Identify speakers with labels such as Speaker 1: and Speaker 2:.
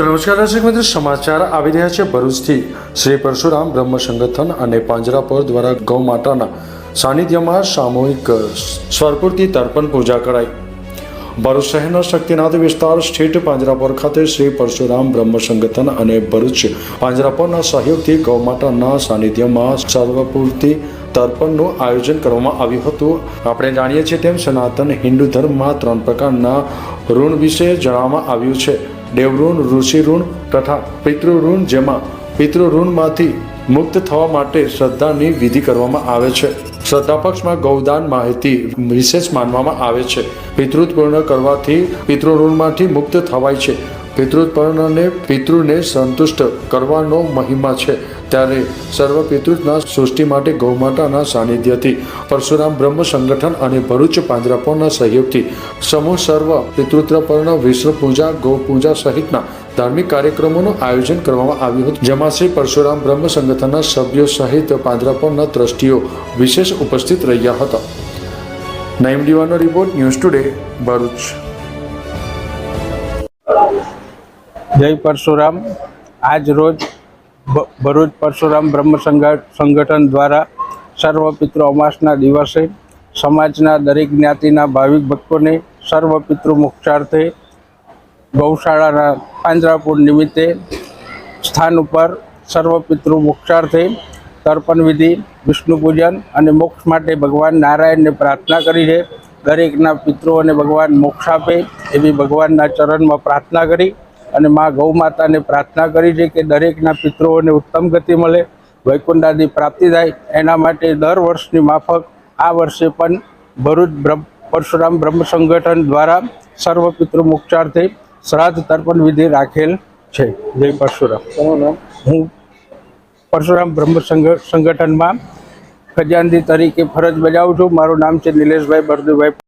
Speaker 1: નમસ્કાર દર્શક મિત્રો, સમાચાર આવી રહ્યા છે ભરૂચથી. શ્રી પરશુરામ બ્રહ્મ સંગઠન અને પાંજરાપોર દ્વારા ગૌ માતાના સાનિધ્યમાં સામૂહિક સ્વરપૂર્તિ તર્પણ પૂજા કરાઈ. ભરૂચ શહેરના શક્તિનાથ વિસ્તાર સ્થિત પાંજરાપોર ખાતે શ્રી પરશુરામ બ્રહ્મ સંગઠન અને ભરૂચ પાંજરાપોરના સહયોગથી ગૌમાતાના સાનિધ્યમાં સર્વપૂર્તિ તર્પણનું આયોજન કરવામાં આવ્યું હતું. આપણે જાણીએ છીએ તેમ સનાતન હિન્દુ ધર્મમાં ત્રણ પ્રકારના ઋણ વિશે જણાવવામાં આવ્યું છે. દેવઋણ ઋષિ ઋણ તથા પિતૃઋણ જેમાં પિતૃઋણમાંથી મુક્ત થવા માટે શ્રદ્ધાની વિધિ કરવામાં આવે છે. શ્રદ્ધા પક્ષમાં ગૌદાન માહિતી વિશેષ માનવામાં આવે છે. પિતૃત પૂર્ણ કરવાથી પિતૃઋણમાંથી મુક્ત થવાય છે. પિતૃપર્ણને પિતૃને સંતુષ્ટ કરવાનો મહિમા છે. ત્યારે સર્વ પિતૃના સૃષ્ટિ માટે ગૌમાતાના સાનિધ્યથી પરશુરામ બ્રહ્મ સંગઠન અને ભરૂચ પાંજરાપોળના સહયોગથી સમૂહ સર્વ પિતૃત્રપર્ણ વિશ્વ પૂજા, ગૌ પૂજા સહિતના ધાર્મિક કાર્યક્રમોનું આયોજન કરવામાં આવ્યું હતું. જેમાં શ્રી પરશુરામ બ્રહ્મ સંગઠનના સભ્યો સહિત પાંજરાપોળના ટ્રસ્ટીઓ વિશેષ ઉપસ્થિત રહ્યા હતા. નાઇમ ડીવાનો રિપોર્ટ, ન્યૂઝ ટુડે, ભરૂચ.
Speaker 2: જય પરશુરામ. આજ રોજ ભરૂચ પરશુરામ બ્રહ્મ સંગઠન દ્વારા સર્વ પિતૃ અમાસના દિવસે સમાજના દરેક જ્ઞાતિના ભાવિક ભક્તોને સર્વ પિતૃ મોક્ષાર્થે ગૌશાળાના પાંજરાપુર નિમિત્તે સ્થાન ઉપર સર્વ પિતૃ મોક્ષાર્થે તર્પણ વિધિ, વિષ્ણુ પૂજન અને મોક્ષ માટે ભગવાન નારાયણને પ્રાર્થના કરી છે. દરેકના પિતૃઓને ભગવાન મોક્ષ આપે એવી ભગવાનના ચરણમાં પ્રાર્થના કરી. અને મા ગૌ માતાને પ્રાર્થના કરી છે કે દરેકના પિતૃઓને ઉત્તમ ગતિ મળે વૈકુંઠાદી પ્રાપ્તિ થાય. એના માટે દર વર્ષની માફક આ વર્ષે પણ ભરૂચ બ્રહ્મ પરશુરામ બ્રહ્મ સંગઠન દ્વારા સર્વ પિતૃ મોક્ષાર્થે શ્રાદ્ધ તર્પણ વિધિ રાખેલ છે. જય પરશુરામ. હું પરશુરામ બ્રહ્મ સંગઠનમાં ખજાનદી તરીકે ફરજ બજાવું છું. મારું નામ છે નિલેશભાઈ બરદુભાઈ